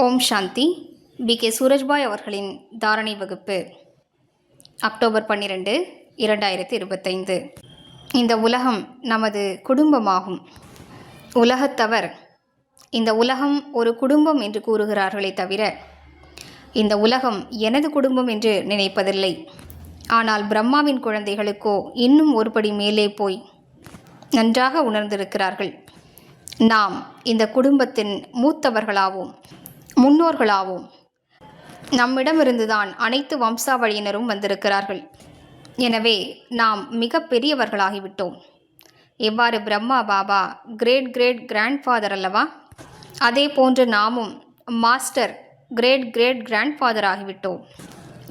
ஓம் சாந்தி. B. K. Surajbhai அவர்களின் தாரணை வகுப்பு அக்டோபர் பன்னிரெண்டு இரண்டாயிரத்தி இருபத்தைந்து. இந்த உலகம் நமது குடும்பமாகும். உலகத்தவர் இந்த உலகம் ஒரு குடும்பம் என்று கூறுகிறார்களே தவிர இந்த உலகம் எனது குடும்பம் என்று நினைப்பதில்லை. ஆனால் பிரம்மாவின் குழந்தைகளுக்கோ இன்னும் ஒருபடி மேலே போய் நன்றாக உணர்ந்திருக்கிறார்கள். நாம் இந்த குடும்பத்தின் மூத்தவர்களாவோம். முன்னோர்களாவோம். நம்மிடமிருந்துதான் அனைத்து வம்சாவளியினரும் வந்திருக்கிறார்கள். எனவே நாம் மிக பெரியவர்களாகிவிட்டோம். எவ்வாறு Brahma Baba great great grandfather அல்லவா? அதே போன்று நாமும் மாஸ்டர் கிரேட் கிரேட் கிராண்ட்ஃபாதர் ஆகிவிட்டோம்.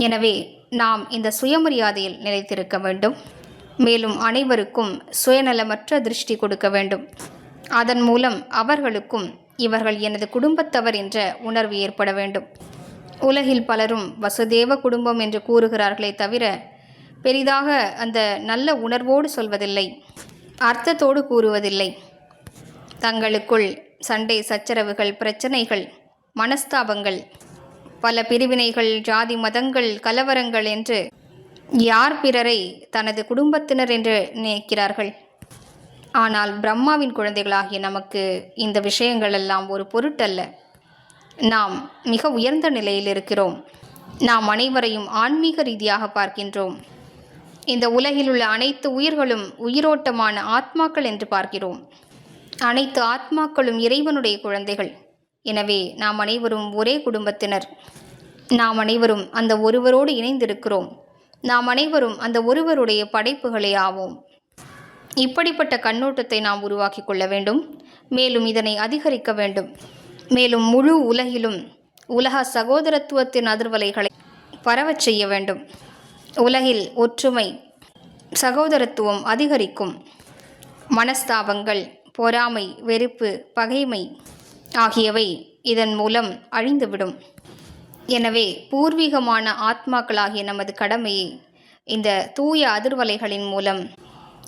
எனவே நாம் இந்த சுயமரியாதையில் நிலைத்திருக்க வேண்டும். மேலும் அனைவருக்கும் சுயநலமற்ற திருஷ்டி கொடுக்க வேண்டும். அதன் மூலம் அவர்களுக்கும் இவர்கள் எனது குடும்பத்தவர் என்ற உணர்வு ஏற்பட வேண்டும். உலகில் பலரும் வசுதேவ குடும்பம் என்று கூறுகிறார்களே தவிர பெரிதாக அந்த நல்ல உணர்வோடு சொல்வதில்லை அர்த்தத்தோடு கூறுவதில்லை. தங்களுக்குள் சண்டை சச்சரவுகள் பிரச்சனைகள் மனஸ்தாபங்கள் பல பிரிவினைகள் ஜாதி மதங்கள் கலவரங்கள் என்று யார் பிறரை தனது குடும்பத்தினர் என்று நினைக்கிறார்கள்? ஆனால் பிரம்மாவின் குழந்தைகளாகிய நமக்கு இந்த விஷயங்கள் எல்லாம் ஒரு பொருட்டல்ல. நாம் மிக உயர்ந்த நிலையில் இருக்கிறோம். நாம் அனைவரையும் ஆன்மீக ரீதியாக பார்க்கின்றோம். இந்த உலகில் உள்ள அனைத்து உயிர்களும் உயிரோட்டமான ஆத்மாக்கள் என்று பார்க்கிறோம். அனைத்து ஆத்மாக்களும் இறைவனுடைய குழந்தைகள். எனவே நாம் அனைவரும் ஒரே குடும்பத்தினர். நாம் அனைவரும் அந்த ஒருவரோடு இணைந்திருக்கிறோம். நாம் அனைவரும் அந்த ஒருவருடைய படைப்புகளே ஆவோம். இப்படிப்பட்ட கண்ணோட்டத்தை நாம் உருவாக்கி கொள்ள வேண்டும். மேலும் இதனை அதிகரிக்க வேண்டும். மேலும் முழு உலகிலும் உலக சகோதரத்துவத்தின் அதிர்வலைகளை பரவச் செய்ய வேண்டும். உலகில் ஒற்றுமை சகோதரத்துவம் அதிகரிக்கும். மனஸ்தாபங்கள் பொறாமை வெறுப்பு பகைமை ஆகியவை இதன் மூலம் அழிந்துவிடும். எனவே பூர்வீகமான ஆத்மாக்களாகிய நமது கடமையை இந்த தூய அதிர்வலைகளின் மூலம்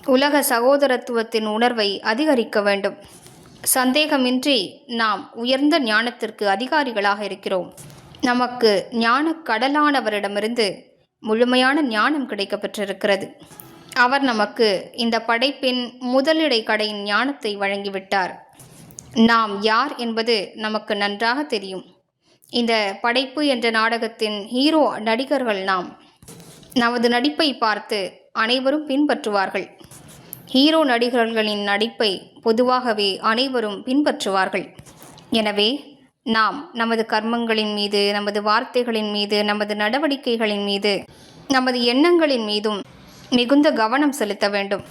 உலக சகோதரத்துவத்தின் உணர்வை அதிகரிக்க வேண்டும். சந்தேகமின்றி நாம் உயர்ந்த ஞானத்திற்கு அதிகாரிகளாக இருக்கிறோம். நமக்கு ஞான கடலானவரிடமிருந்து முழுமையான ஞானம் கிடைக்கப்பெற்றிருக்கிறது. அவர் நமக்கு இந்த படைப்பின் முதலிடை கடையின் ஞானத்தை வழங்கிவிட்டார். நாம் யார் என்பது நமக்கு நன்றாக தெரியும். இந்த படைப்பு என்ற நாடகத்தின் ஹீரோ நடிகர்கள் நாம். நமது நடிப்பை பார்த்து அனைவரும் பின்பற்றுவார்கள். ஹீரோ நடிகர்களின் நடிப்பை பொதுவாகவே அனைவரும் பின்பற்றுவார்கள். எனவே நாம் நமது கர்மங்களின் மீது நமது வார்த்தைகளின் மீது நமது நடவடிக்கைகளின் மீது நமது எண்ணங்களின் மீதும் மிகுந்த கவனம் செலுத்த வேண்டும்.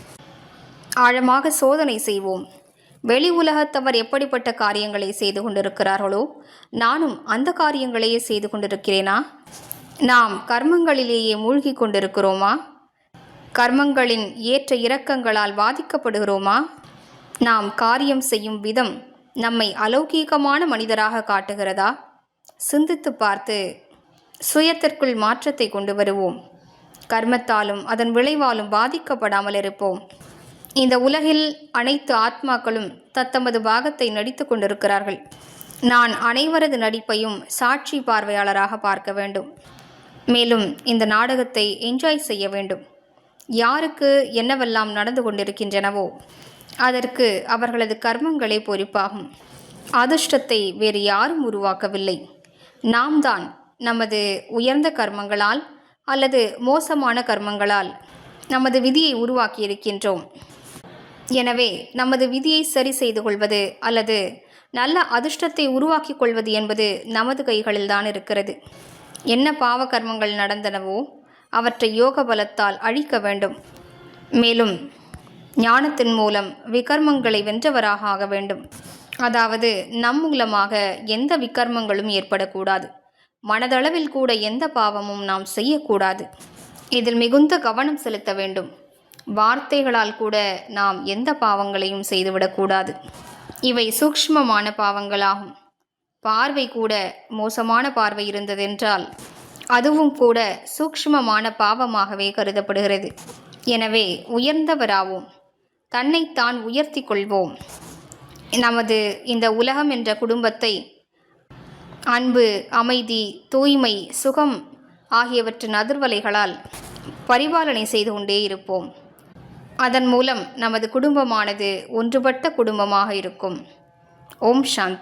ஆழமாக சோதனை செய்வோம். வெளி உலகத்தவர் எப்படிப்பட்ட காரியங்களை செய்து கொண்டிருக்கிறார்களோ நானும் அந்த காரியங்களையே செய்து கொண்டிருக்கிறேனா? நாம் கர்மங்களிலேயே மூழ்கி கொண்டிருக்கிறோமா? கர்மங்களின் ஏற்ற இறக்கங்களால் பாதிக்கப்படுகிறோமா நாம் காரியம் செய்யும் விதம் நம்மை அலௌகீகமான மனிதராக காட்டுகிறதா? சிந்தித்து பார்த்து சுயத்திற்குள் மாற்றத்தை கொண்டு வருவோம். கர்மத்தாலும் அதன் விளைவாலும் பாதிக்கப்படாமல் இருப்போம். இந்த உலகில் அனைத்து ஆத்மாக்களும் தத்தமது பாகத்தை நடித்து கொண்டிருக்கிறார்கள். நான் அனைவரது நடிப்பையும் சாட்சி பார்வையாளராக பார்க்க வேண்டும். மேலும் இந்த நாடகத்தை என்ஜாய் செய்ய வேண்டும். யாருக்கு என்னவெல்லாம் நடந்து கொண்டிருக்கின்றனவோ அதற்கு அவர்களது கர்மங்களே பொறுப்பாகும். அதிர்ஷ்டத்தை வேறு யாரும் உருவாக்கவில்லை. நாம் தான் நமது உயர்ந்த கர்மங்களால் அல்லது மோசமான கர்மங்களால் நமது விதியை உருவாக்கி இருக்கின்றோம் எனவே நமது விதியை சரி செய்து கொள்வது அல்லது நல்ல அதிர்ஷ்டத்தை உருவாக்கி கொள்வது என்பது நமது கைகளில்தான் இருக்கிறது. என்ன பாவ கர்மங்கள் நடந்தனவோ அவற்றை யோக பலத்தால் அழிக்க வேண்டும். மேலும் ஞானத்தின் மூலம் விகர்மங்களை வென்றவராக ஆக வேண்டும். அதாவது நம் மூலமாக எந்த விகர்மங்களும் ஏற்படக்கூடாது. மனதளவில் கூட எந்த பாவமும் நாம் செய்யக்கூடாது. இதில் மிகுந்த கவனம் செலுத்த வேண்டும். வார்த்தைகளால் கூட நாம் எந்த பாவங்களையும் செய்துவிடக்கூடாது. இவை சூக்ஷ்மமான பாவங்களாகும். பார்வை கூட மோசமான பார்வை இருந்ததென்றால் அதுவும் கூட சூக்ஷ்மமான பாவமாகவே கருதப்படுகிறது. எனவே உயர்ந்தவராவோம். தன்னைத்தான் உயர்த்தி கொள்வோம். நமது இந்த உலகம் என்ற குடும்பத்தை அன்பு அமைதி தூய்மை சுகம் ஆகியவற்றின் அதிர்வலைகளால் பரிபாலனை செய்து கொண்டே இருப்போம். அதன் மூலம் நமது குடும்பமானது ஒன்றுபட்ட குடும்பமாக இருக்கும். ஓம் சாந்த்.